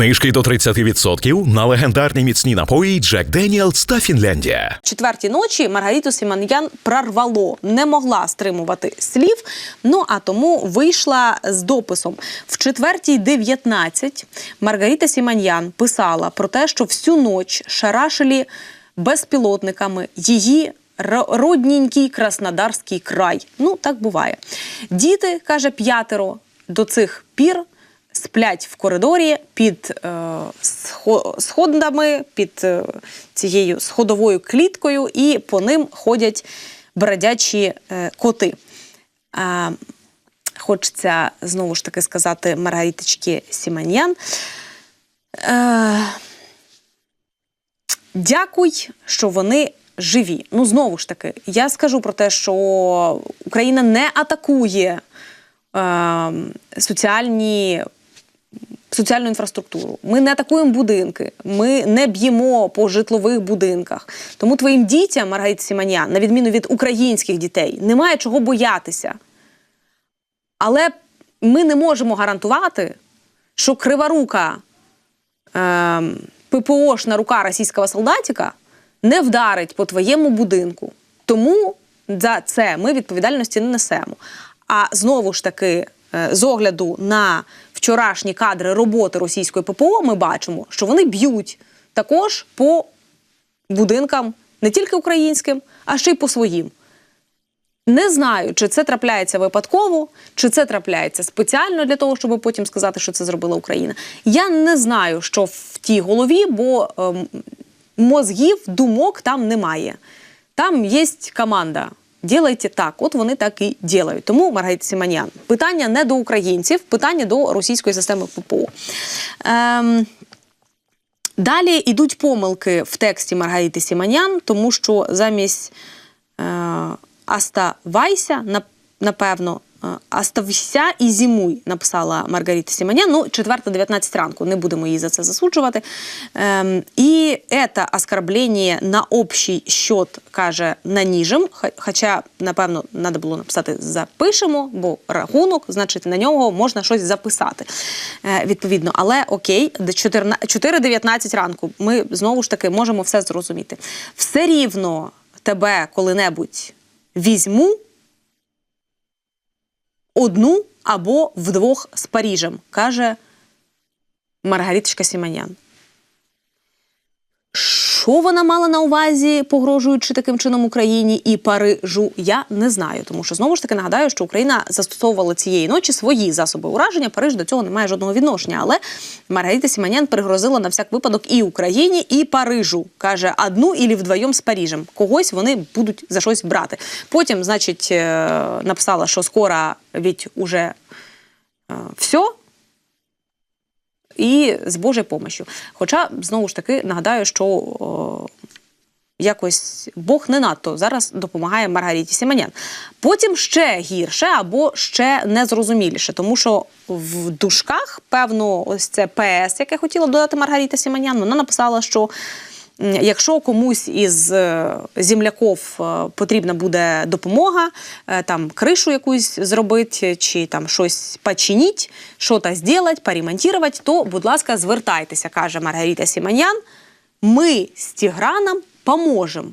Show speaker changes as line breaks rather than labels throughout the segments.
Знижки до 30% на легендарні міцні напої Джек Деніелс та Фінляндія.
четвертій ночі Маргариту Сіманьян прорвало, не могла стримувати слів. Ну а тому вийшла з дописом. В четвертій 19 Маргарита Сіманьян писала про те, що всю ніч шарашили безпілотниками її. ро- Родненький Краснодарський край. Ну, так буває. Діти, каже п'ятеро, до цих пір сплять в коридорі під е, сходами, під е, цією сходовою кліткою, і по ним ходять бродячі е, коти. Хочеться знову ж таки сказати Маргариточки Сіманьян. Дякуй, що вони живі. Ну, знову ж таки, я скажу про те, що Україна не атакує е, соціальні. Соціальну інфраструктуру. Ми не атакуємо будинки, ми не б'ємо по житлових будинках. Тому твоїм дітям, Маргарита Сіманян, на відміну від українських дітей, немає чого боятися. Але ми не можемо гарантувати, що криворука е, ППОшна рука російського солдатика не вдарить по твоєму будинку. Тому за це ми відповідальності не несемо. А знову ж таки, е, з огляду на вчорашні кадри роботи російської ППО, ми бачимо, що вони б'ють також по будинкам не тільки українським, а ще й по своїм. Не знаю, чи це трапляється випадково, чи це трапляється спеціально для того, щоб потім сказати, що це зробила Україна. Я не знаю, що в тій голові, бо ем, мозгів, думок там немає. Там є команда. Ділайте так, от вони так і ділають. Тому Маргарита Сіманян. Питання не до українців, питання до російської системи ППО. Ем, Далі йдуть помилки в тексті Маргарити Сіманян, тому що замість е, Аста Вайся, напевно, «Остався і зимуй» написала Маргарита Сіманян. Ну, 4-19 ранку, не будемо її за це засуджувати. Ем, і це оскорблення на общий счет, каже, наніжем, Х- хоча, напевно, треба було написати «запишемо», бо рахунок, значить, на нього можна щось записати. Е, відповідно, але окей, до 14 4.19 ранку ми знову ж таки можемо все зрозуміти. Все рівно тебе коли-небудь візьму одну або вдвох з Паріжем, каже Маргаріточка Сіманян. Що вона мала на увазі, погрожуючи таким чином Україні і Парижу, я не знаю. Тому що знову ж таки нагадаю, що Україна застосовувала цієї ночі свої засоби ураження. Париж до цього не має жодного відношення. Але Маргарита Сіманян пригрозила на всяк випадок і Україні, і Парижу. каже одну і вдвоєм з Парижем. Когось вони будуть за щось брати. Потім, значить, е, написала, що скоро від уже все і з Божою помощю. Хоча, знову ж таки, нагадаю, що о, якось Бог не надто зараз допомагає Маргаріті Сіманян. Потім ще гірше або ще незрозуміліше, тому що в дужках, певно, ось це ПС, яке хотіла додати Маргаріта Сіманян, вона написала, що. Якщо комусь із земляков е, потрібна буде допомога, е, там кришу якусь зробити, чи там щось починити, щось зробити, поремонтувати, то, будь ласка, звертайтеся, каже Маргарита Сіманян. Ми з Тіграном поможемо.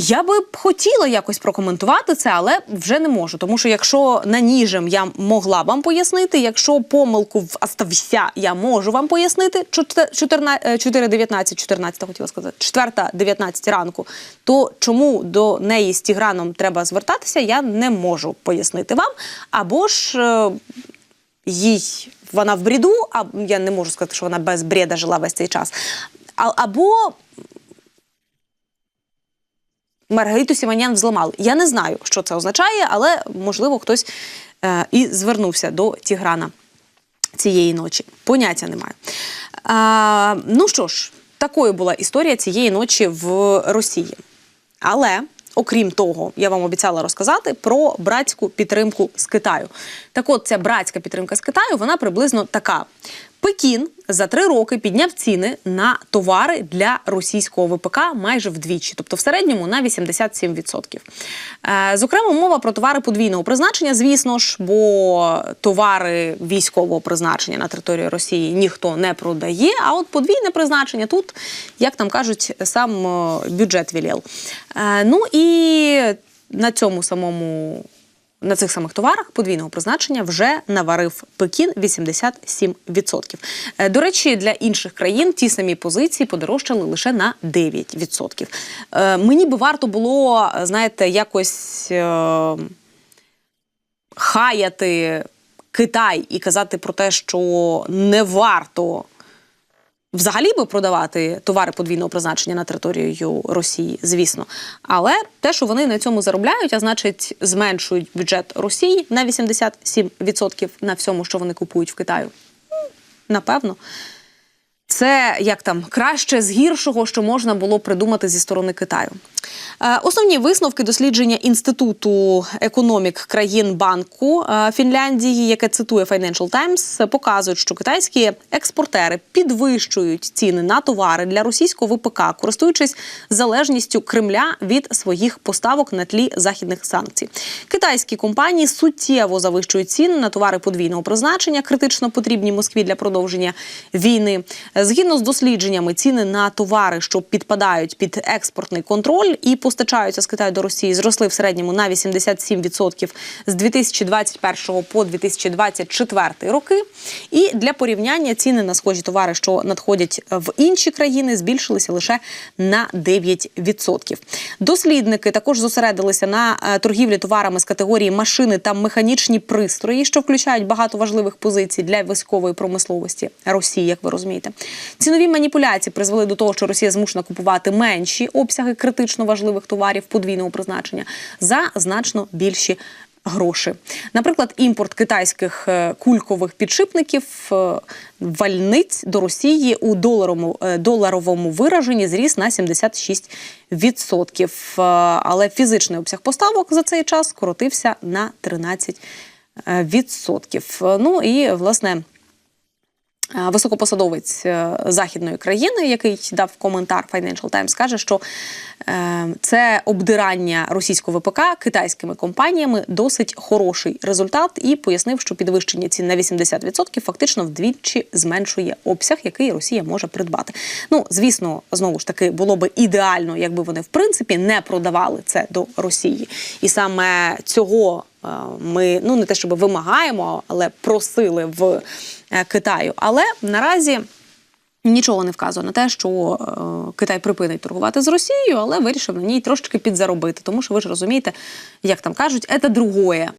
Я би б хотіла якось прокоментувати це, але вже не можу. Тому що якщо на ніжем я могла вам пояснити, якщо помилку в остався я можу вам пояснити 4.19, 14 хотіла сказати, 4.19 ранку, то чому до неї з Тіграном треба звертатися, я не можу пояснити вам. Або ж е, їй вона в бріду, а я не можу сказати, що вона без бреда жила весь цей час. А, або Маргариту Сіманян взламали. Я не знаю, що це означає, але можливо хтось е, і звернувся до Тіграна цієї ночі. Поняття немає. А, ну що ж, такою була історія цієї ночі в Росії. Але. Окрім того, я вам обіцяла розказати про братську підтримку з Китаю. Так от, ця братська підтримка з Китаю, вона приблизно така: Пекін за три роки підняв ціни на товари для російського ВПК майже вдвічі, тобто в середньому на 87%. Е, Зокрема, мова про товари подвійного призначення, звісно ж, бо товари військового призначення на території Росії ніхто не продає. А от подвійне призначення тут, як там кажуть, сам е, бюджет вілєл. Е, Ну і на цьому самому на цих самих товарах подвійного призначення вже наварив Пекін 87%. Е, До речі, для інших країн ті самі позиції подорожчали лише на 9%. Е, Мені би варто було, знаєте, якось е, хаяти Китай і казати про те, що не варто взагалі би продавати товари подвійного призначення на територію Росії, звісно. Але те, що вони на цьому заробляють, а значить, зменшують бюджет Росії на 87% на всьому, що вони купують в Китаю. Напевно. Це як там краще з гіршого, що можна було придумати зі сторони Китаю. Е, Основні висновки дослідження інституту економік країн банку е, Фінляндії, яке цитує Financial Times, показують, що китайські експортери підвищують ціни на товари для російського ВПК, користуючись залежністю Кремля від своїх поставок на тлі західних санкцій. Китайські компанії суттєво завищують ціни на товари подвійного призначення, критично потрібні Москві для продовження війни. Згідно з дослідженнями, ціни на товари, що підпадають під експортний контроль і постачаються з Китаю до Росії, зросли в середньому на 87% з 2021 по 2024 роки. І для порівняння ціни на схожі товари, що надходять в інші країни, збільшилися лише на 9%. Дослідники також зосередилися на е, торгівлі товарами з категорії машини та механічні пристрої, що включають багато важливих позицій для військової промисловості Росії, як ви розумієте. Цінові маніпуляції призвели до того, що Росія змушена купувати менші обсяги критично важливих товарів подвійного призначення за значно більші. Гроші, наприклад, імпорт китайських е, кулькових підшипників е, вальниць до Росії у доларовому, е, доларовому вираженні зріс на 76%. Е, Але фізичний обсяг поставок за цей час скоротився на 13%. Е, Ну і власне. Високопосадовець е, західної країни, який дав коментар Financial Times, каже, що е, це обдирання російського ВПК китайськими компаніями досить хороший результат, і пояснив, що підвищення цін на 80% фактично вдвічі зменшує обсяг, який Росія може придбати. Ну, звісно, знову ж таки було би ідеально, якби вони в принципі не продавали це до Росії, і саме цього. Е, Ми ну не те, щоб вимагаємо, але просили в е, Китаю. Але наразі нічого не вказує на те, що е, Китай припинить торгувати з Росією, але вирішив на ній трошечки підзаробити. Тому що ви ж розумієте, як там кажуть, це другое.